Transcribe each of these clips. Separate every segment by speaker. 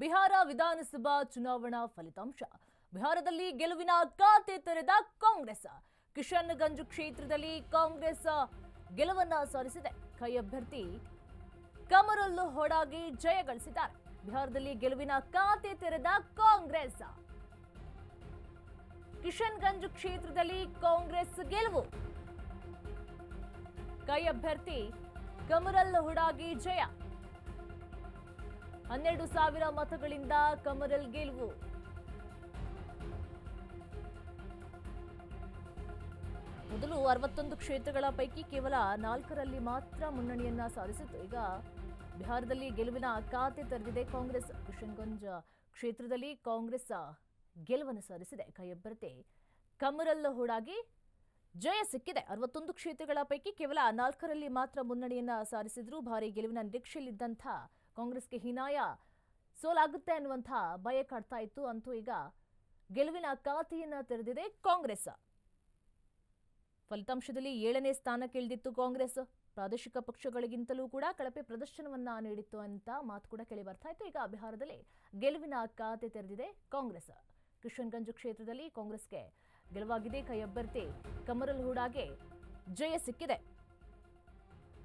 Speaker 1: ಬಿಹಾರ ವಿಧಾನಸಭಾ ಚುನಾವಣಾ ಫಲಿತಾಂಶ. ಬಿಹಾರದಲ್ಲಿ ಗೆಲುವಿನ ಖಾತೆ ತೆರೆದ ಕಾಂಗ್ರೆಸ್. ಕಿಶನ್ಗಂಜ್ ಕ್ಷೇತ್ರದಲ್ಲಿ ಕಾಂಗ್ರೆಸ್ ಗೆಲುವನ್ನ ಸಾಧಿಸಿದೆ. ಕೈ ಅಭ್ಯರ್ಥಿ ಕಮರುಲ್ ಹೊಡಾಗಿ ಜಯ ಗಳಿಸಿದ್ದಾರೆ. ಬಿಹಾರದಲ್ಲಿ ಗೆಲುವಿನ ಖಾತೆ ತೆರೆದ ಕಾಂಗ್ರೆಸ್. ಕಿಶನ್ಗಂಜ್ ಕ್ಷೇತ್ರದಲ್ಲಿ ಕಾಂಗ್ರೆಸ್ ಗೆಲುವು. ಕೈ ಅಭ್ಯರ್ಥಿ ಕಮರಲ್ ಹುಡಾಗಿ ಜಯ. ಹನ್ನೆರಡು ಸಾವಿರ ಮತಗಳಿಂದ ಕಮರಲ್ ಗೆಲುವು. ಮೊದಲು ಅರವತ್ತೊಂದು ಕ್ಷೇತ್ರಗಳ ಪೈಕಿ ಕೇವಲ ನಾಲ್ಕರಲ್ಲಿ ಮಾತ್ರ ಮುನ್ನಣಿಯನ್ನ ಸಾಧಿಸಿತ್ತು. ಈಗ ಬಿಹಾರದಲ್ಲಿ ಗೆಲುವಿನ ಖಾತೆ ತೆರೆದಿದೆ ಕಾಂಗ್ರೆಸ್. ಕಿಶನ್ಗಂಜ್ ಕ್ಷೇತ್ರದಲ್ಲಿ ಕಾಂಗ್ರೆಸ್ ಗೆಲುವನ್ನು ಸಾಧಿಸಿದೆ. ಕೈ ಅಭ್ಯರ್ಥಿ ಕಮರಲ್ ಹೂಡಾಗಿ ಜಯ ಸಿಕ್ಕಿದೆ. ಅರವತ್ತೊಂದು ಕ್ಷೇತ್ರಗಳ ಪೈಕಿ ಕೇವಲ ನಾಲ್ಕರಲ್ಲಿ ಮಾತ್ರ ಮುನ್ನಡೆಯನ್ನ ಸಾಧಿಸಿದ್ರು. ಭಾರಿ ಗೆಲುವಿನ ನಿರೀಕ್ಷೆಯಲ್ಲಿದ್ದಂಥ ಕಾಂಗ್ರೆಸ್ಗೆ ಹೀನಾಯ, ಸೋಲಾಗುತ್ತೆ ಅನ್ನುವಂಥ ಭಯ ಕಾಡ್ತಾ ಇತ್ತು. ಅಂತೂ ಈಗ ಗೆಲುವಿನ ಖಾತೆಯನ್ನ ತೆರೆದಿದೆ ಕಾಂಗ್ರೆಸ್. ಫಲಿತಾಂಶದಲ್ಲಿ ಏಳನೇ ಸ್ಥಾನಕ್ಕೆ ಇಳಿದಿತ್ತು ಕಾಂಗ್ರೆಸ್. ಪ್ರಾದೇಶಿಕ ಪಕ್ಷಗಳಿಗಿಂತಲೂ ಕೂಡ ಕಳಪೆ ಪ್ರದರ್ಶನವನ್ನ ನೀಡಿತ್ತು ಅಂತ ಮಾತು ಕೂಡ ಕೇಳಿ ಬರ್ತಾ ಇತ್ತು. ಈಗ ಬಿಹಾರದಲ್ಲಿ ಗೆಲುವಿನ ಖಾತೆ ತೆರೆದಿದೆ ಕಾಂಗ್ರೆಸ್. ಕಿಶನ್ಗಂಜ್ ಕ್ಷೇತ್ರದಲ್ಲಿ ಕಾಂಗ್ರೆಸ್ಗೆ ಗೆಲುವಾಗಿದೆ. ಕೈ ಅಭ್ಯರ್ಥಿ ಕಮರಲ್ ಹೂಡಾಗೆ ಜಯ ಸಿಕ್ಕಿದೆ.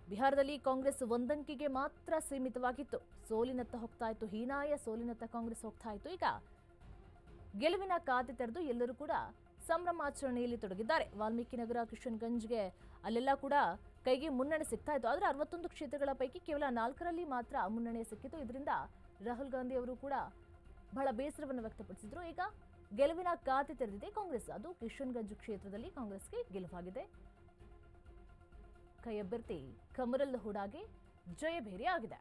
Speaker 1: ಬಿಹಾರದಲ್ಲಿ ಕಾಂಗ್ರೆಸ್ ಒಂದಂಕಿಗೆ ಮಾತ್ರ ಸೀಮಿತವಾಗಿತ್ತು. ಸೋಲಿನತ್ತ ಹೋಗ್ತಾ ಇತ್ತು ಹೀನಾಯ, ಸೋಲಿನತ್ತ ಕಾಂಗ್ರೆಸ್ ಹೋಗ್ತಾ ಇತ್ತು. ಈಗ ಗೆಲುವಿನ ಖಾತೆ ತೆರೆದು ಎಲ್ಲರೂ ಕೂಡ ಸಂಭ್ರಮಾಚರಣೆಯಲ್ಲಿ ತೊಡಗಿದ್ದಾರೆ. ವಾಲ್ಮೀಕಿ ನಗರ ಕಿಶನ್ಗಂಜ್ಗೆ ಅಲ್ಲೆಲ್ಲ ಕೂಡ ಕೈಗೆ ಮುನ್ನಡೆ ಸಿಗ್ತಾ ಇತ್ತು. ಆದರೆ ಅರವತ್ತೊಂದು ಕ್ಷೇತ್ರಗಳ ಪೈಕಿ ಕೇವಲ ನಾಲ್ಕರಲ್ಲಿ ಮಾತ್ರ ಮುನ್ನಡೆ ಸಿಕ್ಕಿತು ಇದರಿಂದ ರಾಹುಲ್ ಗಾಂಧಿ ಅವರು ಕೂಡ ಬಹಳ ಬೇಸರವನ್ನು ವ್ಯಕ್ತಪಡಿಸಿದ್ರು. ಈಗ ಗೆಲುವಿನ ಖಾತೆ ತೆರೆದಿದೆ ಕಾಂಗ್ರೆಸ್. ಅದು ಕಿಶನ್ಗಂಜ್ ಕ್ಷೇತ್ರದಲ್ಲಿ ಕಾಂಗ್ರೆಸ್ಗೆ ಗೆಲುವಾಗಿದೆ. ಕೈ ಅಭ್ಯರ್ಥಿ ಕಮರಲ್ ಹುಡಾಗೆ ಜಯಭೇರಿ ಆಗಿದೆ.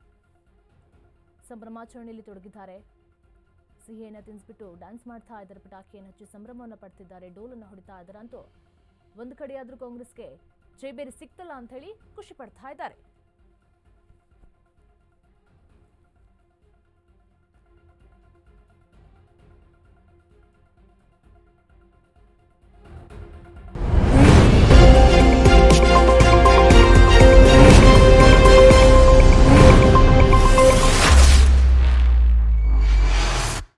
Speaker 1: ಸಂಭ್ರಮಾಚರಣೆಯಲ್ಲಿ ತೊಡಗಿದ್ದಾರೆ. ಸಿಹಿಯನ್ನು ತಿನ್ಸ್ಬಿಟ್ಟು ಡ್ಯಾನ್ಸ್ ಮಾಡ್ತಾ ಇದ್ದಾರೆ ಪಟಾಕಿಯನ್ನು ಹಚ್ಚಿ ಸಂಭ್ರಮವನ್ನು ಪಡ್ತಿದ್ದಾರೆ. ಡೋಲನ್ನು ಹೊಡಿತಾ ಇದ್ದಾರೆ ಅಂತೂ ಒಂದು ಕಡೆಯಾದರೂ ಕಾಂಗ್ರೆಸ್ಗೆ ಜಯಬೇರಿ ಸಿಕ್ತಲ್ಲ ಅಂತ ಹೇಳಿ ಖುಷಿ ಪಡ್ತಾ ಇದ್ದಾರೆ.